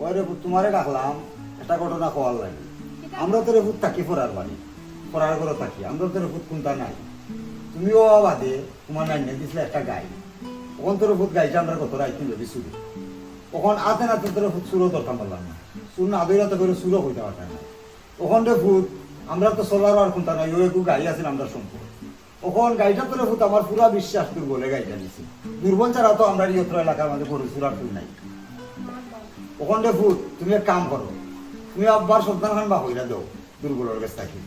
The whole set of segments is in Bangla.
ওই রে তোমারে ডাকলাম, একটা ঘটনা কওয়ার লাগে। আমরা তো রে ভূত থাকি, ফরার বাড়ি। ফরার ঘরে থাকি, আমরা তো রে ভূত কোনটা নাই। তুমিও বাদে, তোমার নাই দিছিলে একটা গাই। ওখান তোর ভূত গাইছে, আমরা কত রাইতে যদি শুরু ওখান আতে না তোর ভূত সুরও দরকার পারলাম না। সুর না আদৌ তো করে সুরও হইতে পারতাম না। ওখান রে ভূত, আমরা তো সোলার আর কোনটা নাই ওই একটু গাই আছে আমরা সম্পর্ক ওখান গাইটা তোর ভূত, আমার পুরা বিশ্বাস দুর্বলে গাইটা নিছি। দুর্বল ছাড়া তো আমরা ইয়ত্র এলাকার মধ্যে গরু সুরার তুই নাই। ওখান রে ভূত তুমি এক কাম করো। তুমি আব্বার সন্তান খান বা হইরা দাও দুর্বলের কাছ থাকি।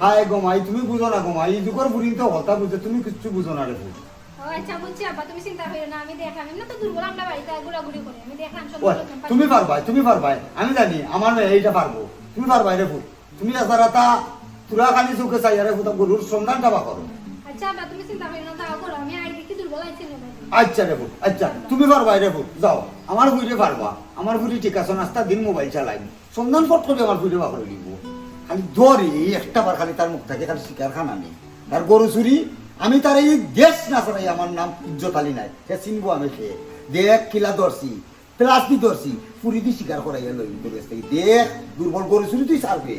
হায় গোমাই তুমি বুঝো না গোমাই এই যুগের বুড়ি তো হতা বুঝে তুমি কিচ্ছু বুঝো না রে ও আচ্ছা তুমি করে পারবাই তুমি পারবাই আমি জানি আমার মেয়ে এইটা পারব। তুমি পারবাই রে ভূত। তুমি এসারাতা তুরা খালি চোখে চাই রে ভূত গরুর সন্ধান টাবা করো। আচ্ছা তুমি চিন্তা করিও না তাও করো আমি আচ্ছা রে ভূত আচ্ছা তুমি পারবাই রে ভূত যাও। আমার বুড়ি পারবা। আমার বুড়ি ঠিক আছে, নাস্তা দিন, মোবাইল চালাই। সন্ধান ফট করে আমার বুড়ি বাকরে দিব খালি দরি একটা বার খালি তার মুখ থাকে খালি শিকার খানা নেই। তার গরু চুরি, আমি তার এই দেশ না চালাই আমার নাম ইজ্জত আলী নাই। সে চিনবো আমি সে। দেখ কিলা ধরছি প্লাস্টিক ধরছি পুরি দি শিকার করাইয়া লই দেখ, দুর্বল গরু চুরি তুই ছাড়বে।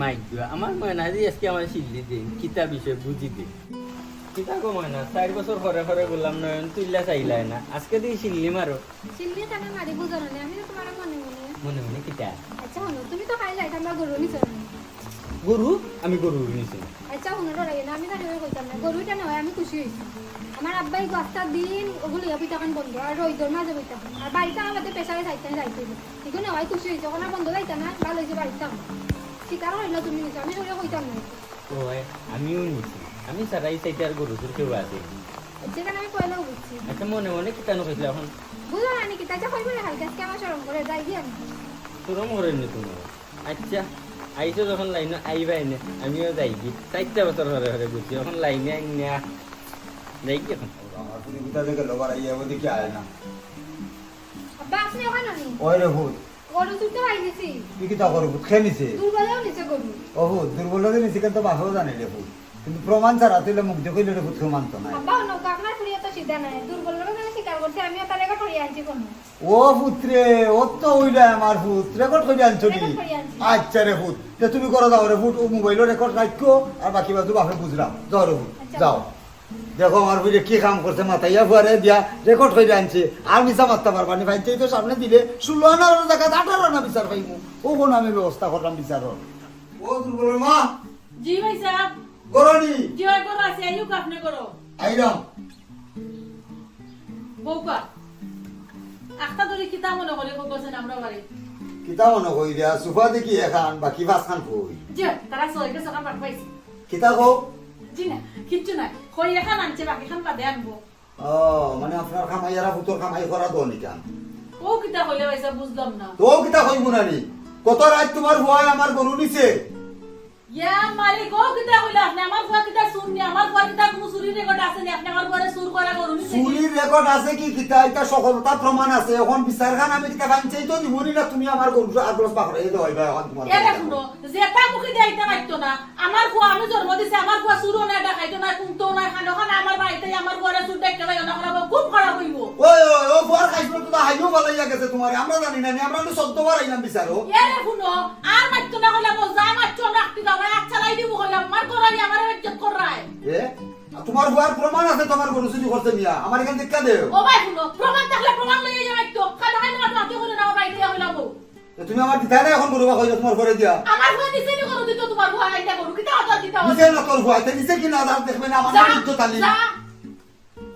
মাইক দিবা। আমার ময়না যে আজকে আমার শিল্লি দিন কিতা বিষয় বুঝি দিন। কিতা গো ময়না চার বছর ঘরে ঘরে বললাম নয়ন তুইলা চাইলাই না। আজকে দিয়ে শিল্লি মারো চিল্লি তাকে মারি বুঝো না? আমি তো তোমার মনে মনে মনে মনে কিতা? আচ্ছা হলো তুমি তো খাই যাইতাম না গরু নিছো গরু আমি গরু নিছি। আচ্ছা শুনো ডরাই না আমি তাহলে কইতাম না গরুটা নয় আমি খুশি হয়েছি আমার আব্বাই গছটা দিন ওগুলো ইয়া পিঠাখান বন্ধ আর রইদর মাঝে বইতাম আর বাড়িতে আমাদের পেশারে যাইতে যাইতে এগুলো হয় খুশি হয়েছে ওখানে বন্ধ যাইতাম না ভালো হয়েছে বাড়িতে আমার শিকার হইল তুমি নিছো আমি ধরে কইতাম না। ও আমিও নিছি। আমি সারাই চাইতে আর গরু তোর কেউ আছে যেখানে আমি পয়লাও বুঝছি। আচ্ছা মনে মনে কিতা নকইছিল এখন? বুঝলো না নাকি তাই কইবে না হালকা আজকে আমার সরম করে যাই দিয়ে তোরও মরে নি তুমি আচ্ছা আইসো যখন লাইনে আইবা এনে আমিও যাই কি চারটা বছর ঘরে ঘরে বুঝছি এখন লাইনে আইনা যাই কি এখন। আমার বুড়ি কোথা থেকে লোবার আইয়া ওদিকে আয় না। আব্বা আপনি ওখানে নি ওই রে ভূত। গরু খেয়ে নিছে। দুর্বলেও নিছে গরু। ও দুর্বল হলে নিছে কিন্তু বাসাও জানে রে কিন্তু প্রমাণ ছাড়া তুইলে মুখ দেখইলে রে ভূত কেউ মানতো না। আব্বা নৌকা আপনার ফুরিয়ে তো সিধা নাই। দুর্বল করে আমি শিকার করছি আমিও তার রেকর্ড আনছি কোনো। ও পুত্রে ও তো আমার ভূত রেকর্ড আনছো নি। আচ্ছা রে ভূত তুমি করো যাও রে ভূত ও মোবাইলও রেকর্ড রাখো আর বাকি বাজু বাপে বুঝলাম। যাও রে ভূত আচ্ছা। যাও। দেখো আমার বুঝে কি কাম করছে মাথাইয়া ফুয়ারে দিয়া রেকর্ড করে আনছে। আর মিশা মারতে পারবা নি ভাইতে তো সামনে দিলে ষোলো আনার জায়গা আঠারো আনা বিচার পাইমু। ও কোন আমি ব্যবস্থা করলাম বিচার ও দুর্বল মা। জি ভাই সাহেব। গরনি জি ভাই করো আছে আইও আপনি করো আইরাম। বউকা কিতা মনে করে বলছেন আমরা বাড়ি? কিতা মনে সুফা দেখি এখান বাকি ভাত খান কই? জি তারা সয়কে সকাল পাঠ কিতা কও? জি না কিচ্ছু নাই। কই এখন আনছে বাকি খান বাদে আনব। ও মানে আপনার খামাইয়ারা পুতর খামাই করা দো নিকান। ও কিতা হইলে ভাই সাহেব বুঝলাম না। তো কিতা কইব নানি? কত রাত তোমার ভয় আমার গরু নিছে? ইয়া মালিক ও কিতা হইলে আপনি? আমার ঘর কিতা শুননি আমার ঘর কিতা কোনো চুরি রেকর্ড আছে নি? আপনি আমার ঘরে চুর করা করুন চুরির রেকর্ড আছে কি কিতা? এটা সফলতা প্রমাণ আছে। এখন বিচার খান আমি কিতা বানছেই তো দিবনি না তুমি আমার গরু আগ্রহ পাকড়ে এই দই ভাই এখন তোমার এ দেখুন যেটা মুখে দেখাইতে পারতো না। আমার ঘর আমি জন্ম দিছি আমার ঘর চুরও নাই দেখাইতো না কুমতো নাই খানো খানা আমার বাড়িতে আমার ঘরে চুর দেখতে পাই না খারাপ খুব খারাপ হইব ওই ওই ও বুয়ার খাইছিল তো হাইও ভালাইয়া গেছে তোমার আমরা জানি না আমরা তো চোদ্দবার আইলাম বিচারো এরে শুনো আর না লাই দিব হলাম আমার তোমার বুয়ার প্রমাণ আছে তোমার গরু চুরি করতে নিয়া আমার এখান থেকে দেও ও ভাই শুনো প্রমাণ থাকলে প্রমাণ লইয়ে যাবে একটু। খালি হাই না নাতি হলে না বাইরে হইলাম তো তুমি আমার দিতা না এখন গরু বা কইলো তোমার ঘরে দিয়া। আমার ভয় নিচে নি করো দিত তোমার ভয় আইটা করো কিটা কথা দিতা নিচে না তোর ভয় তাই নিচে কি না দাঁড় দেখবে না আমার ইজ্জত আলি।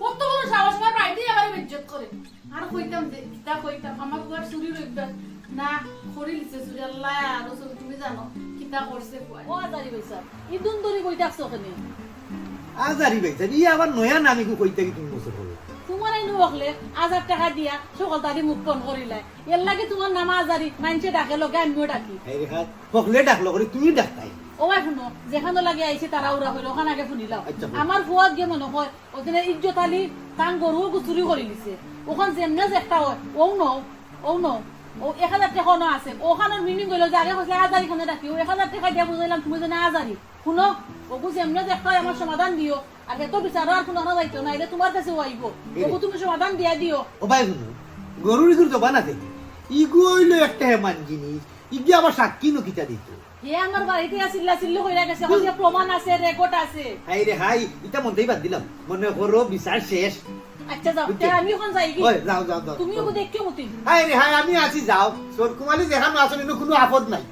কত বড় সাহস আমার বাইরে আমার ইজ্জত করে। আর কইতাম যে কিটা কইতাম আমার ঘর চুরি রইবা না। খড়ি লিছে চুরি আল্লাহ আর তুমি জানো। কিটা করছে ও ইদুন দরি আজারি ই আবার নয়া নামি কইতে কি তুমি বছর হলো। তোমার এই নকলে হাজার টাকা দিয়া সকল তারি মুখ কম করিলাই এর লাগে তোমার নামা আজারি মানুষে ডাকে লোকে আমিও ডাকি। এই রেখা পকলে ডাকলো করে তুমি ডাকতাই ও ভাই শুনো। যেখানে লাগে আইছে তারা উড়া হইল ওখানে আগে শুনিলাম। আমার ফুয়াত গিয়ে মনে হয় ইজ্জত আলি তান গরু গুচুরি করে দিছে। ওখান যেমনে যে একটা হয় ও ন ও ন। ও এক হাজার টাকা আছে। ওখানের মিনিং গেল যে আগে কৈছে আজারি খানে ও এক হাজার টাকা দিয়া বুঝাইলাম তুমি যেন আজারি। শুনো ওগু যেমনে যে একটা আমার সমাধান দিও। আর এত বিচারো আর কোনো যাইতো না এটা তোমার কাছে আইব। তবু তুমি সমাধান দিয়া দিও। ও ভাই শুনো গরুর ইগুর জবান আছে ইগু হইল একটা হেমান জিনিস ইগি আবার সাক্ষী নকিতা দিত। হে আমার বাড়িতে চিল্লা চিল্লি হইয়া গেছে যে প্রমাণ আছে রেকর্ড আছে। হাই রে হাই ইটা মধ্যেই বাদ দিলাম। মনে করো বিচার শেষ। আচ্ছা যাও। আমি এখন যাই কি? ওই যাও যাও যাও। তুমি ওকে দেখকে মতি হাই রে হাই আমি আছি যাও। তোর কুমালি যেখানে আসলে কোনো আপদ নাই।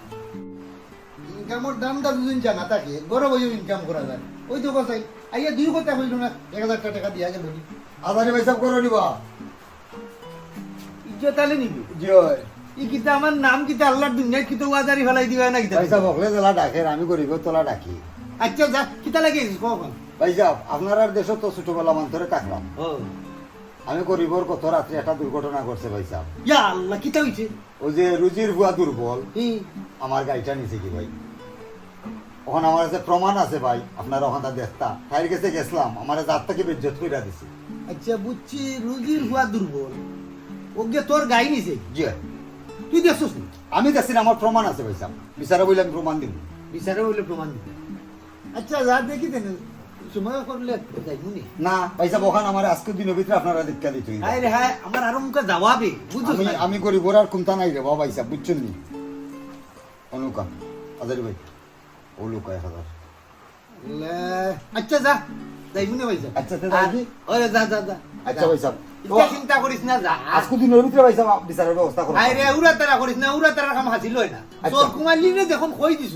ইনকামের দামটা দুদিন জানা থাকে গরম ইনকাম করা যায়। ওই তো কথাই। আইয়া দুই কথা হইল না এক হাজার টাকা দিয়া গেল আদানি পয়সা করে নিবা ইজ্জত আলে নিবি? জি ই কিতা আমার নাম কিতা আল্লাহর দুনিয়ায় কিতা ওয়াজারি ফেলাই দিবা না কিতা পয়সা বকলে তোলা ডাকে আমি গরিব তোলা ডাকি। আচ্ছা যা কিতা লাগে কখন পয়সা আপনার আর দেশত তো ছোটবেলা মান্তরে থাকলাম ও। আমি গরিবর কত রাত্রে একটা দুর্ঘটনা করছে পয়সা ইয়া আল্লাহ কিতা হইছে? ওই যে রুজির ভুয়া দুর্বল আমার গাড়িটা নিছে কি ভাই? ওখানে আমার কাছে প্রমাণ আছে ভাই আপনারা ওখানে দেখতা। তাইর কাছে গেছিলাম আমার জাত থেকে বেজ্জত কইরা দিছে। আচ্ছা বুঝছি রুজির হুয়া দুর্বল। ওকে তোর গাই নিছে? জি তুই দেখছিস আমি দেখছি না, আমার প্রমাণ আছে ভাই সাহেব। বিচারে বলে আমি প্রমাণ দিব। বিচারে বলে প্রমাণ দিব। আচ্ছা যা দেখি দেন সময় করলে না পয়সা ওখানে আমার আজকে দিনের ভিতরে আপনারা দীক্ষা দিতে হইবে। হায় রে হায় আমার আরও মুখে যাওয়াবে বুঝছিস আমি আমি গরিবর আর কোনটা নাই রে বাবা পয়সা বুঝছেন নি? অনুকা। হাজার ভাই ওলুকা এক হাজার। আচ্ছা যা। যাইবো না ভাইসা আচ্ছা, তে যাইবি? ওই যা যা যা। আচ্ছা ভাই চিন্তা করিস না যা। আজকে দিনের ভিতরে পয়সা বিচারের ব্যবস্থা করো। হায় রে উড়া তারা করিস না উড়া তারা কাম হাসিল হয় না। আচ্ছা। তোর কুমারলি রে যখন কই দিছ?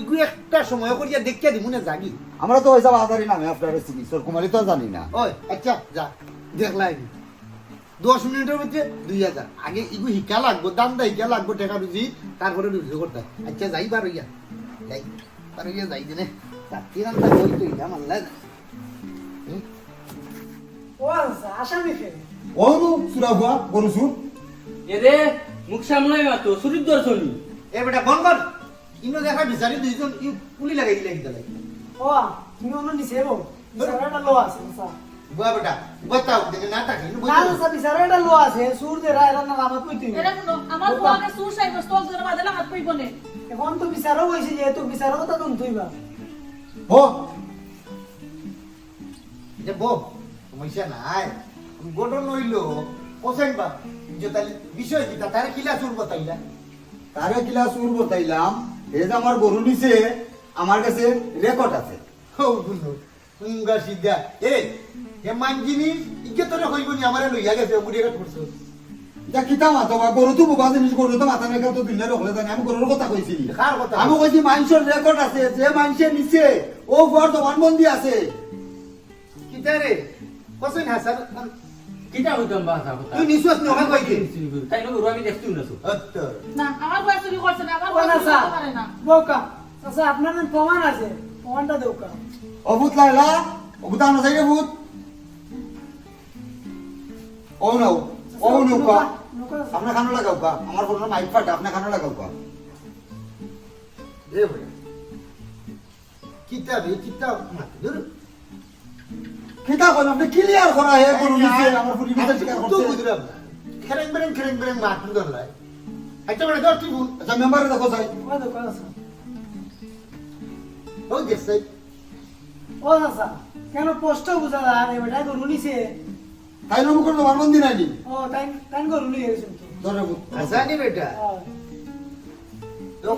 ইগু একটা সময় করিয়া দেখিয়া দিমু না জাগি। আমরা তো পয়সা আধারি নামে আপনার চিনি সর কুমারী তো জানি না। ওই আচ্ছা যা দেখলাই দশ মিনিটের মধ্যে দুই হাজার। আগে ইগু শিকা লাগবো দাম দা শিকা লাগবো টাকা বুঝি তারপরে রুজু করতে আচ্ছা যাই বার হইয়া যাই বার হইয়া যাই দিনে। রাত্রি রান্না কই তুই না। মানলা ও নু সুরা ভুয়া গরু সুর। এরে মুখ সামলাই মাতো চুরির দর্শনী এ বেটা বন কর। ইনো দেখা বিচারি দুইজন ই পুলি লাগাই দিলে কিতা লাগে তুমি অন্য নিচে বো বিচারাটা লো আছে সা বুয়া বেটা বতাও দেখে না থাকে না বতাও সা বিচারাটা লো আছে সুর দে রায় রান্না লামাত কই তুই এরা শুনো আমার বুয়াকে সুর সাইব স্টক ধরে বাদলা হাত পাইব নে। এখন তো বিচারও হইছে যে তো বিচারও কথা তুমি তুইবা ও যে বো সমস্যা নাই। গঠন হইল কোসেন বা জোতালি বিষয় কি? তারে কিলা সুর বতাইলা? তারে কিলা সুর বতাইলাম এই যে আমার গরু নিছে আমার কাছে রেকর্ড আছে ও বুঝলো উঙ্গা সিদ্ধা এ হে মান জিনিস ইকে তোরে হইব নি আমারে লইয়া গেছে মুড়ি কাট করছ যা কিতা মাতো বা গরু তো বোবা জিনিস গরু তো মাথা তো জানি আমি গরুর কথা কইছি কার কথা? আমি কইছি মানুষের রেকর্ড আছে যে মানুষের নিচে ও ভুয়ার জবানবন্দি আছে কিতা রে কোসেন হাসান কিটা হইতাম বাসা কথা তুই নিশ্বাস নি আমাকে কইতে তাই না আমি দেখতে না তো আত্তর না আমার বুয়া চুরি করছে না আমার ও বুয়া চুরি সা না বোকা আচ্ছা আপনার প্রমাণ আছে। প্রমাণটা দেও কা অভূত লাইলা অভূত আনো চাইলে ভূত ও নাও ও নৌকা আপনার খানো লাগাও কা আমার ফোন মাইক ফাটা আপনার খানো লাগাও কা এ ভাই কিতা রে কিতা মাত দূর কিতা কোন আপনি ক্লিয়ার করা হে গরু নিচে আমার ফুটি নিচে শিকার তো করছে। বুঝলাম খেরেং বেরেং খেরেং বেরেং মাত দূর লাই আচ্ছা বড় দর তুই আচ্ছা মেম্বারে দেখো চাই ও দোকান আছে ও গেছে? ও আচ্ছা কেন পোস্ট বুঝা না রে বেটা গরু নিছে তাই নমু করে জবানবন্দি নাই নি ও তাই তাই গরু নিয়ে গেছেন তো ধরে ভূত হাসানি বেটা। ও। না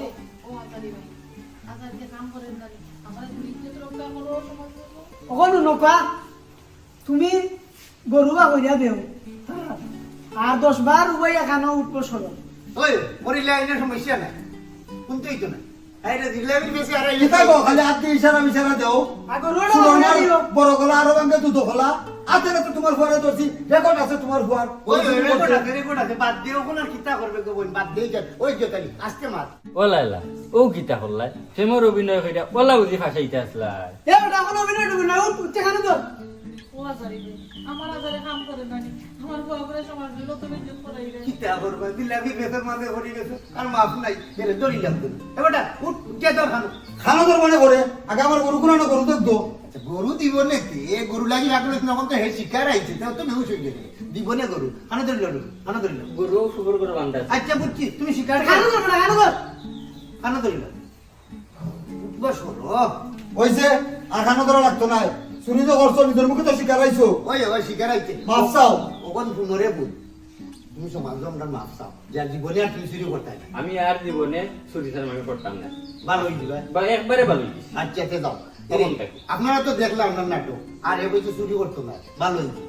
ওখানে নৌকা তুমি গরু বা কইয়া দেও। আর দশ বার উবাই এখানে উঠবো সরল ওই মরিলে আইনের সমস্যা নাই। কোনটাই তো নাই। বড় গলা আরও ভাঙ্গে দুধ খোলা হাতে তো তোমার ফুয়ারে ধরছি রেকর্ড আছে তোমার আছে আছে। বাদ দিয়ে কোন কিতা করবে বাদ দিয়ে যান ওই জোতালি আজকে মার। ও লাইলা ও কিতা করলাই প্রেমের অভিনয় কইরা ওলা বুঝি ফাঁসাইতে আসলাই এ বেটা এখন অভিনয় টুকু উঠতে খানে তো ও আজারি আমার আজারে কাম করে না। আগে আমার গরু কোন গরু আচ্ছা, গরু দিব নে এ গরু লাগি রাখলে তখন তো হে শিকার আইছে তাও তো মেহুস গেছে। দিব নে গরু। খানো ধরি লাগল খানো গরু সুগর করে বান্ধা আচ্ছা বুঝছি তুমি শিকার ধরি। লাগল উঠবো হইছে আর খানো তোরা লাগতো না। চুরি তো করছ নিজের মুখে তো শিকার আইছো ওই ওই শিকার আইছে মাফ চাও। ওখান পুনরে বুঝ তুমি সমাজ আমরা মাফ চাও যার জীবনে আর তুমি চুরি করতে না আমি আর জীবনে চুরি চালামি করতাম না ভালো হয়ে। যাবে বা একবারে ভালো আচ্ছা তে যাও তখন থাকি। আপনারা তো দেখলাম আপনার নাটক। আর এ বলছে চুরি করতো না ভালো হয়েছে